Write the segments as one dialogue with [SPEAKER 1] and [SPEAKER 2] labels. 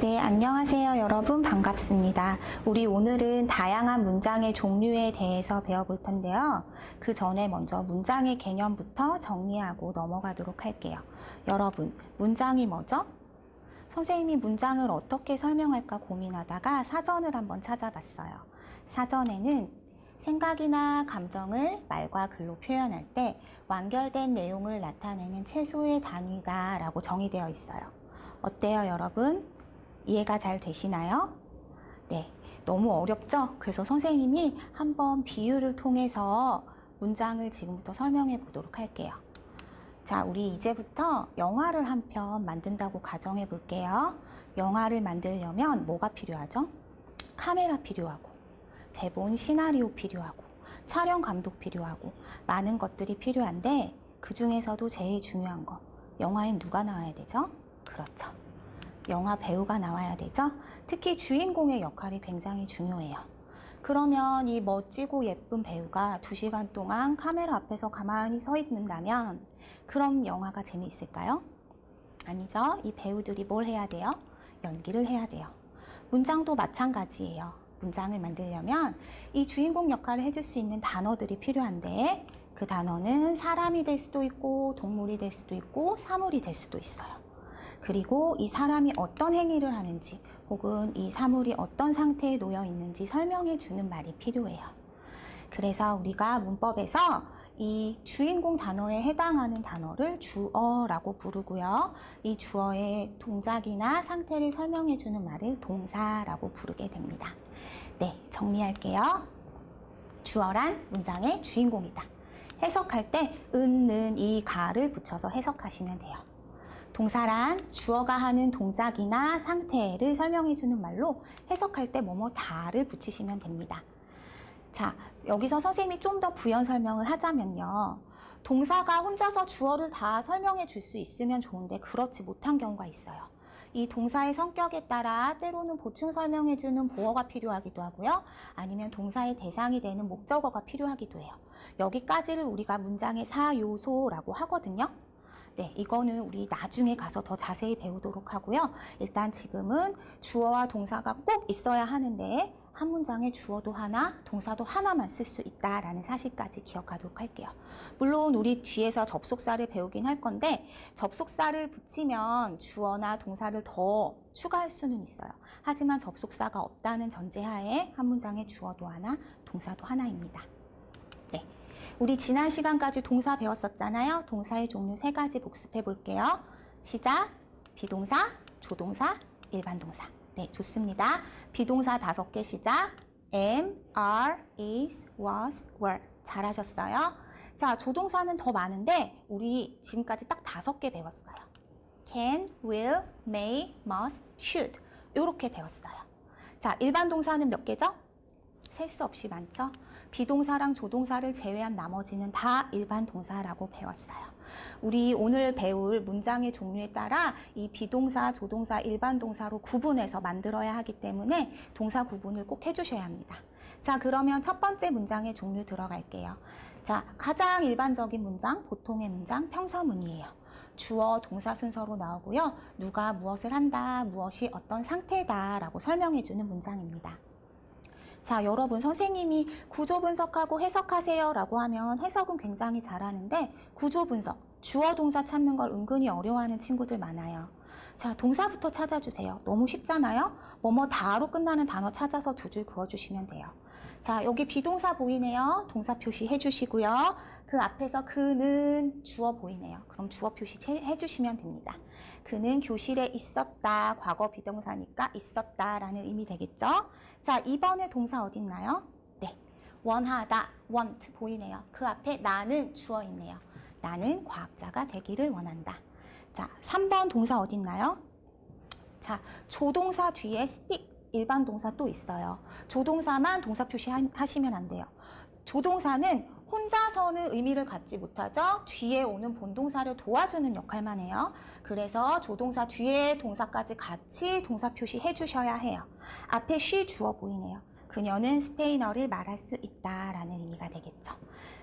[SPEAKER 1] 네, 안녕하세요. 여러분 반갑습니다. 우리 오늘은 다양한 문장의 종류에 대해서 배워볼 텐데요. 그 전에 먼저 문장의 개념부터 정리하고 넘어가도록 할게요. 여러분, 문장이 뭐죠? 선생님이 문장을 어떻게 설명할까 고민하다가 사전을 한번 찾아봤어요. 사전에는 생각이나 감정을 말과 글로 표현할 때 완결된 내용을 나타내는 최소의 단위다 라고 정의되어 있어요. 어때요, 여러분? 이해가 잘 되시나요? 네. 너무 어렵죠? 그래서 선생님이 한번 비유를 통해서 문장을 지금부터 설명해 보도록 할게요. 자, 우리 이제부터 영화를 한 편 만든다고 가정해 볼게요. 영화를 만들려면 뭐가 필요하죠? 카메라 필요하고, 대본 시나리오 필요하고, 촬영 감독 필요하고, 많은 것들이 필요한데, 그 중에서도 제일 중요한 거, 영화엔 누가 나와야 되죠? 그렇죠. 영화 배우가 나와야 되죠? 특히 주인공의 역할이 굉장히 중요해요. 그러면 이 멋지고 예쁜 배우가 두 시간 동안 카메라 앞에서 가만히 서 있는다면 그럼 영화가 재미있을까요? 아니죠. 이 배우들이 뭘 해야 돼요? 연기를 해야 돼요. 문장도 마찬가지예요. 문장을 만들려면 이 주인공 역할을 해줄 수 있는 단어들이 필요한데 그 단어는 사람이 될 수도 있고 동물이 될 수도 있고 사물이 될 수도 있어요. 그리고 이 사람이 어떤 행위를 하는지 혹은 이 사물이 어떤 상태에 놓여 있는지 설명해 주는 말이 필요해요. 그래서 우리가 문법에서 이 주인공 단어에 해당하는 단어를 주어라고 부르고요. 이 주어의 동작이나 상태를 설명해 주는 말을 동사라고 부르게 됩니다. 네, 정리할게요. 주어란 문장의 주인공이다. 해석할 때 은, 는, 이, 가를 붙여서 해석하시면 돼요. 동사란 주어가 하는 동작이나 상태를 설명해 주는 말로 해석할 때 뭐뭐 다를 붙이시면 됩니다. 자, 여기서 선생님이 좀 더 부연 설명을 하자면요. 동사가 혼자서 주어를 다 설명해 줄 수 있으면 좋은데 그렇지 못한 경우가 있어요. 이 동사의 성격에 따라 때로는 보충 설명해 주는 보어가 필요하기도 하고요. 아니면 동사의 대상이 되는 목적어가 필요하기도 해요. 여기까지를 우리가 문장의 사요소라고 하거든요. 네, 이거는 우리 나중에 가서 더 자세히 배우도록 하고요. 일단 지금은 주어와 동사가 꼭 있어야 하는데 한 문장에 주어도 하나, 동사도 하나만 쓸 수 있다라는 사실까지 기억하도록 할게요. 물론 우리 뒤에서 접속사를 배우긴 할 건데 접속사를 붙이면 주어나 동사를 더 추가할 수는 있어요. 하지만 접속사가 없다는 전제하에 한 문장에 주어도 하나, 동사도 하나입니다. 네. 우리 지난 시간까지 동사 배웠었잖아요. 동사의 종류 세 가지 복습해 볼게요. 시작, 비동사, 조동사, 일반 동사. 네, 좋습니다. 비동사 다섯 개 시작. am, are, is, was, were. 잘하셨어요. 자, 조동사는 더 많은데 우리 지금까지 딱 다섯 개 배웠어요. can, will, may, must, should. 이렇게 배웠어요. 자, 일반 동사는 몇 개죠? 셀 수 없이 많죠? 비동사랑 조동사를 제외한 나머지는 다 일반 동사라고 배웠어요. 우리 오늘 배울 문장의 종류에 따라 이 비동사, 조동사, 일반 동사로 구분해서 만들어야 하기 때문에 동사 구분을 꼭 해주셔야 합니다. 자, 그러면 첫 번째 문장의 종류 들어갈게요. 자, 가장 일반적인 문장, 보통의 문장, 평서문이에요. 주어, 동사 순서로 나오고요. 누가 무엇을 한다, 무엇이 어떤 상태다 라고 설명해주는 문장입니다. 자, 여러분, 선생님이 구조 분석하고 해석하세요 라고 하면 해석은 굉장히 잘하는데 구조 분석, 주어 동사 찾는 걸 은근히 어려워하는 친구들 많아요. 자, 동사부터 찾아주세요. 너무 쉽잖아요? 뭐뭐 다로 끝나는 단어 찾아서 두 줄 그어주시면 돼요. 자, 여기 비동사 보이네요. 동사 표시 해 주시고요. 그 앞에서 그는 주어 보이네요. 그럼 주어 표시 해 주시면 됩니다. 그는 교실에 있었다. 과거 비동사니까 있었다라는 의미 되겠죠? 자, 2번에 동사 어디 있나요? 네. 원하다, want 보이네요. 그 앞에 나는 주어 있네요. 나는 과학자가 되기를 원한다. 자, 3번 동사 어디 있나요? 자, 조동사 뒤에 speak 일반 동사 또 있어요. 조동사만 동사 표시하시면 안 돼요. 조동사는 혼자서는 의미를 갖지 못하죠. 뒤에 오는 본동사를 도와주는 역할만 해요. 그래서 조동사 뒤에 동사까지 같이 동사 표시해 주셔야 해요. 앞에 she 주어 보이네요. 그녀는 스페인어를 말할 수 있다라는 의미가 되겠죠.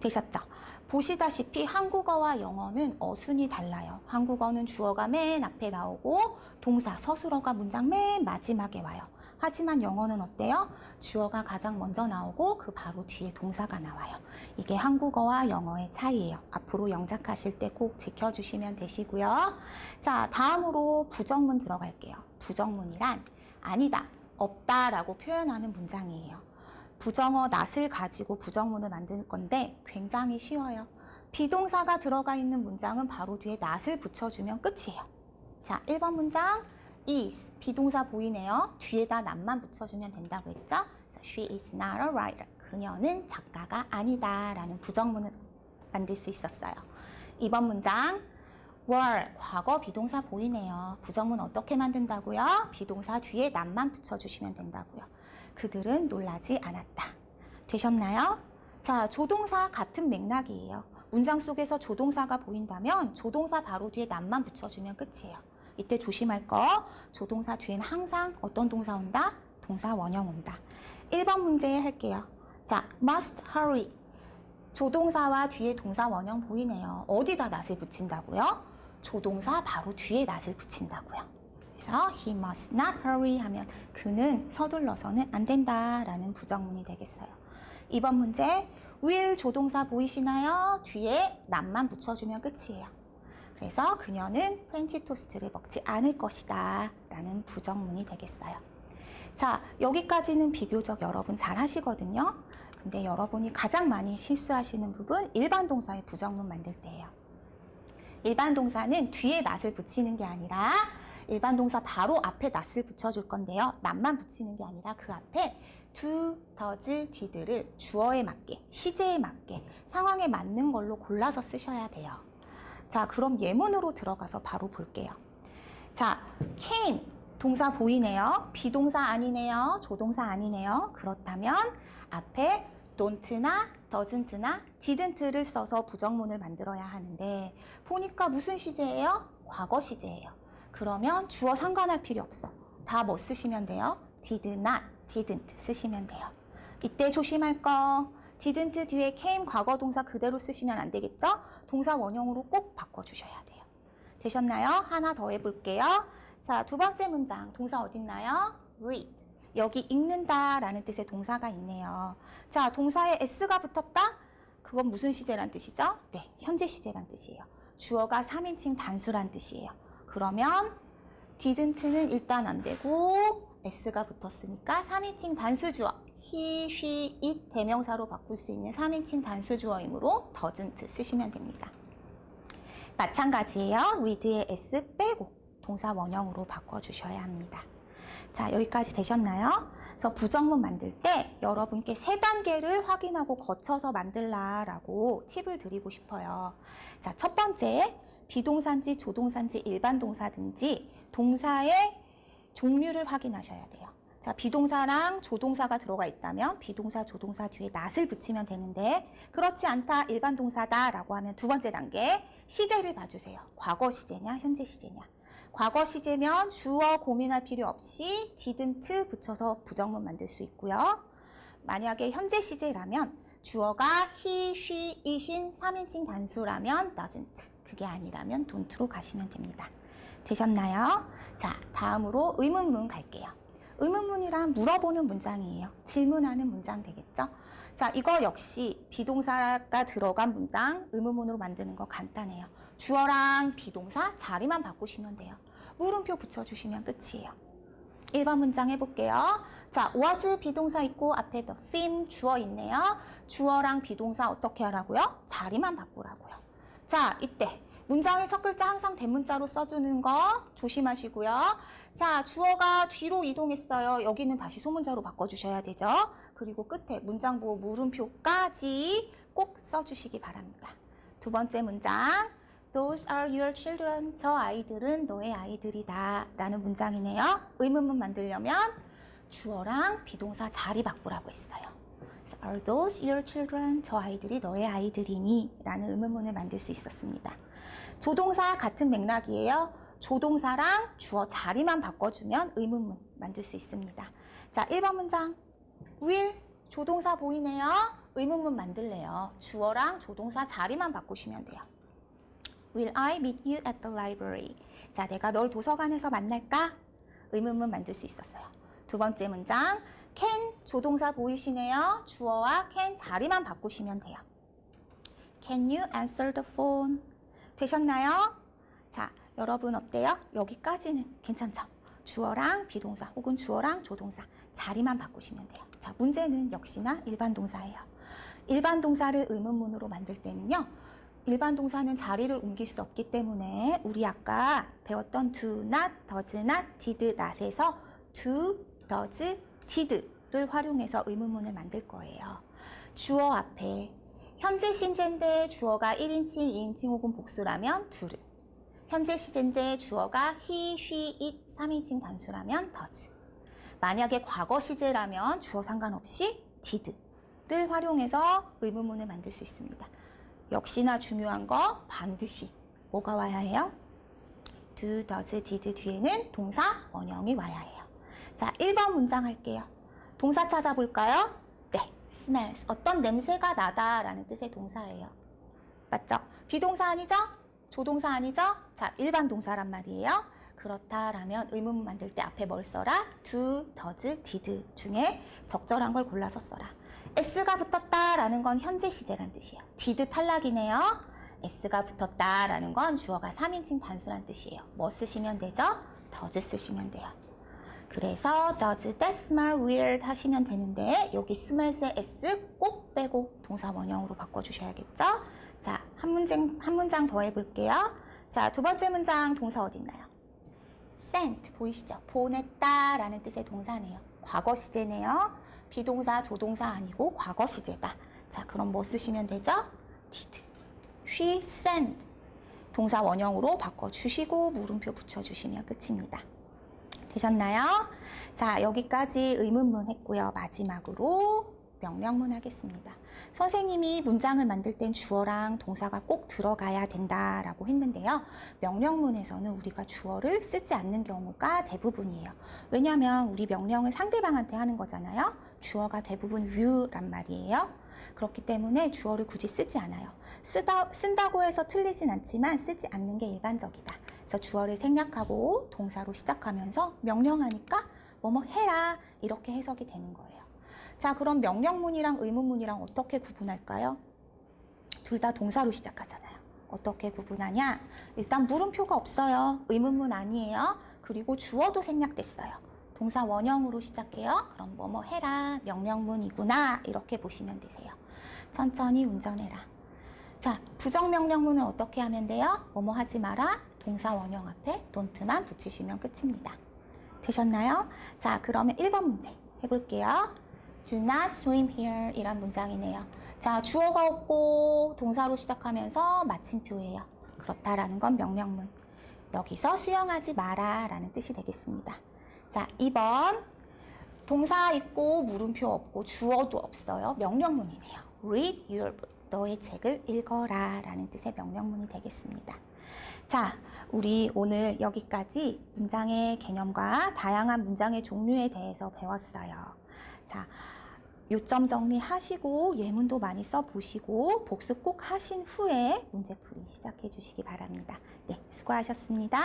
[SPEAKER 1] 되셨죠? 보시다시피 한국어와 영어는 어순이 달라요. 한국어는 주어가 맨 앞에 나오고 동사, 서술어가 문장 맨 마지막에 와요. 하지만 영어는 어때요? 주어가 가장 먼저 나오고 그 바로 뒤에 동사가 나와요. 이게 한국어와 영어의 차이예요. 앞으로 영작하실 때 꼭 지켜주시면 되시고요. 자, 다음으로 부정문 들어갈게요. 부정문이란 아니다, 없다라고 표현하는 문장이에요. 부정어 낫을 가지고 부정문을 만들 건데 굉장히 쉬워요. 비동사가 들어가 있는 문장은 바로 뒤에 낫을 붙여주면 끝이에요. 자, 1번 문장 is 비동사 보이네요. 뒤에다 낫만 붙여주면 된다고 했죠? 그래서 she is not a writer. 그녀는 작가가 아니다 라는 부정문을 만들 수 있었어요. 2번 문장 were 과거 비동사 보이네요. 부정문 어떻게 만든다고요? 비동사 뒤에 낫만 붙여주시면 된다고요. 그들은 놀라지 않았다. 되셨나요? 자, 조동사 같은 맥락이에요. 문장 속에서 조동사가 보인다면 조동사 바로 뒤에 낫만 붙여주면 끝이에요. 이때 조심할 거 조동사 뒤엔 항상 어떤 동사 온다? 동사 원형 온다. 1번 문제 할게요. 자, must hurry. 조동사와 뒤에 동사 원형 보이네요. 어디다 낫을 붙인다고요? 조동사 바로 뒤에 낫을 붙인다고요. 그래서 he must not hurry 하면 그는 서둘러서는 안 된다라는 부정문이 되겠어요. 2번 문제 will 조동사 보이시나요? 뒤에 낫만 붙여주면 끝이에요. 그래서 그녀는 프렌치 토스트를 먹지 않을 것이다 라는 부정문이 되겠어요. 자, 여기까지는 비교적 여러분 잘 하시거든요. 근데 여러분이 가장 많이 실수하시는 부분 일반 동사의 부정문 만들 때예요. 일반 동사는 뒤에 낫을 붙이는 게 아니라 일반 동사 바로 앞에 낫을 붙여줄 건데요. 낫만 붙이는 게 아니라 그 앞에 do, does, did를 주어에 맞게, 시제에 맞게, 상황에 맞는 걸로 골라서 쓰셔야 돼요. 자, 그럼 예문으로 들어가서 바로 볼게요. 자, came 동사 보이네요. 비동사 아니네요. 조동사 아니네요. 그렇다면 앞에 don't나 doesn't나 didn't를 써서 부정문을 만들어야 하는데 보니까 무슨 시제예요? 과거 시제예요. 그러면 주어 상관할 필요 없어. 다 뭐 쓰시면 돼요? did not, didn't 쓰시면 돼요. 이때 조심할 거 didn't 뒤에 came 과거 동사 그대로 쓰시면 안 되겠죠? 동사 원형으로 꼭 바꿔주셔야 돼요. 되셨나요? 하나 더 해볼게요. 자, 두 번째 문장 동사 어딨나요? read. 여기 읽는다 라는 뜻의 동사가 있네요. 자, 동사에 s가 붙었다? 그건 무슨 시제란 뜻이죠? 네, 현재 시제란 뜻이에요. 주어가 3인칭 단수란 뜻이에요. 그러면 didn't는 일단 안 되고 s가 붙었으니까 3인칭 단수 주어 he, she, it 대명사로 바꿀 수 있는 3인칭 단수 주어이므로 doesn't 쓰시면 됩니다. 마찬가지예요. read의 s 빼고 동사 원형으로 바꿔주셔야 합니다. 자, 여기까지 되셨나요? 그래서 부정문 만들 때 여러분께 세 단계를 확인하고 거쳐서 만들라라고 팁을 드리고 싶어요. 자, 첫 번째, 비동사인지 조동사인지 일반 동사든지 동사의 종류를 확인하셔야 돼요. 자, 비동사랑 조동사가 들어가 있다면 비동사, 조동사 뒤에 낫을 붙이면 되는데 그렇지 않다, 일반 동사다 라고 하면 두 번째 단계 시제를 봐주세요. 과거 시제냐, 현재 시제냐. 과거 시제면 주어 고민할 필요 없이 didn't 붙여서 부정문 만들 수 있고요. 만약에 현재 시제라면 주어가 he, she, it인 3인칭 단수라면 doesn't, 그게 아니라면 don't로 가시면 됩니다. 되셨나요? 자, 다음으로 의문문 갈게요. 의문문이란 물어보는 문장이에요. 질문하는 문장 되겠죠? 자, 이거 역시 비동사가 들어간 문장 의문문으로 만드는 거 간단해요. 주어랑 비동사 자리만 바꾸시면 돼요. 물음표 붙여주시면 끝이에요. 1번 문장 해볼게요. 자, was 비동사 있고 앞에 the theme 주어 있네요. 주어랑 비동사 어떻게 하라고요? 자리만 바꾸라고요. 자, 이때 문장의 첫 글자 항상 대문자로 써주는 거 조심하시고요. 자, 주어가 뒤로 이동했어요. 여기는 다시 소문자로 바꿔주셔야 되죠. 그리고 끝에 문장 부호 물음표까지 꼭 써주시기 바랍니다. 두 번째 문장. Those are your children. 저 아이들은 너의 아이들이다. 라는 문장이네요. 의문문 만들려면 주어랑 비동사 자리 바꾸라고 했어요. Are those your children? 저 아이들이 너의 아이들이니? 라는 의문문을 만들 수 있었습니다. 조동사 같은 맥락이에요. 조동사랑 주어 자리만 바꿔주면 의문문 만들 수 있습니다. 자, 1번 문장. will 조동사 보이네요. 의문문 만들래요. 주어랑 조동사 자리만 바꾸시면 돼요. Will I meet you at the library? 자, 내가 널 도서관에서 만날까? 의문문 만들 수 있었어요. 두 번째 문장, can 조동사 보이시네요. 주어와 can 자리만 바꾸시면 돼요. Can you answer the phone? 되셨나요? 자, 여러분 어때요? 여기까지는 괜찮죠? 주어랑 비동사 혹은 주어랑 조동사 자리만 바꾸시면 돼요. 자, 문제는 역시나 일반 동사예요. 일반 동사를 의문문으로 만들 때는요. 일반 동사는 자리를 옮길 수 없기 때문에 우리 아까 배웠던 do not, does not, did not에서 do, does, did를 활용해서 의문문을 만들 거예요. 주어 앞에 현재 시제인데 주어가 1인칭, 2인칭 혹은 복수라면 do를 현재 시제인데 주어가 he, she, it 3인칭 단수라면 does 만약에 과거 시제라면 주어 상관없이 did를 활용해서 의문문을 만들 수 있습니다. 역시나 중요한 거 반드시 뭐가 와야 해요? do, does, did 뒤에는 동사 원형이 와야 해요. 자, 1번 문장 할게요. 동사 찾아볼까요? 네, smells. 어떤 냄새가 나다라는 뜻의 동사예요. 맞죠? 비동사 아니죠? 조동사 아니죠? 자, 일반 동사란 말이에요. 그렇다라면 의문문 만들 때 앞에 뭘 써라? do, does, did 중에 적절한 걸 골라서 써라. s가 붙었다라는 건 현재 시제란 뜻이에요. did 탈락이네요. s가 붙었다라는 건 주어가 3인칭 단수란 뜻이에요. 뭐 쓰시면 되죠? does 쓰시면 돼요. 그래서 does that smell weird 하시면 되는데 여기 smells의 s 꼭 빼고 동사 원형으로 바꿔주셔야겠죠? 자, 한 문장, 한 문장 더 해볼게요. 자, 두 번째 문장 동사 어디 있나요? sent 보이시죠? 보냈다 라는 뜻의 동사네요. 과거 시제네요. 비동사, 조동사 아니고 과거 시제다. 자, 그럼 뭐 쓰시면 되죠? did. She sent. 동사 원형으로 바꿔주시고 물음표 붙여주시면 끝입니다. 되셨나요? 자, 여기까지 의문문 했고요. 마지막으로 명령문 하겠습니다. 선생님이 문장을 만들 땐 주어랑 동사가 꼭 들어가야 된다라고 했는데요. 명령문에서는 우리가 주어를 쓰지 않는 경우가 대부분이에요. 왜냐하면 우리 명령을 상대방한테 하는 거잖아요. 주어가 대부분 you란 말이에요. 그렇기 때문에 주어를 굳이 쓰지 않아요. 쓰다, 쓴다고 해서 틀리진 않지만 쓰지 않는 게 일반적이다. 그래서 주어를 생략하고 동사로 시작하면서 명령하니까 뭐뭐 해라 이렇게 해석이 되는 거예요. 자, 그럼 명령문이랑 의문문이랑 어떻게 구분할까요? 둘 다 동사로 시작하잖아요. 어떻게 구분하냐? 일단 물음표가 없어요. 의문문 아니에요. 그리고 주어도 생략됐어요. 동사 원형으로 시작해요. 그럼 뭐뭐 해라. 명령문이구나. 이렇게 보시면 되세요. 천천히 운전해라. 자, 부정명령문은 어떻게 하면 돼요? 뭐뭐 하지 마라. 동사 원형 앞에 don't만 붙이시면 끝입니다. 되셨나요? 자, 그러면 1번 문제 해볼게요. Do not swim here 이란 문장이네요. 자, 주어가 없고 동사로 시작하면서 마침표예요. 그렇다라는 건 명령문. 여기서 수영하지 마라 라는 뜻이 되겠습니다. 자, 2번. 동사 있고 물음표 없고 주어도 없어요. 명령문이네요. Read your book. 너의 책을 읽어라 라는 뜻의 명령문이 되겠습니다. 자, 우리 오늘 여기까지 문장의 개념과 다양한 문장의 종류에 대해서 배웠어요. 자, 요점 정리하시고 예문도 많이 써보시고 복습 꼭 하신 후에 문제풀이 시작해 주시기 바랍니다. 네, 수고하셨습니다.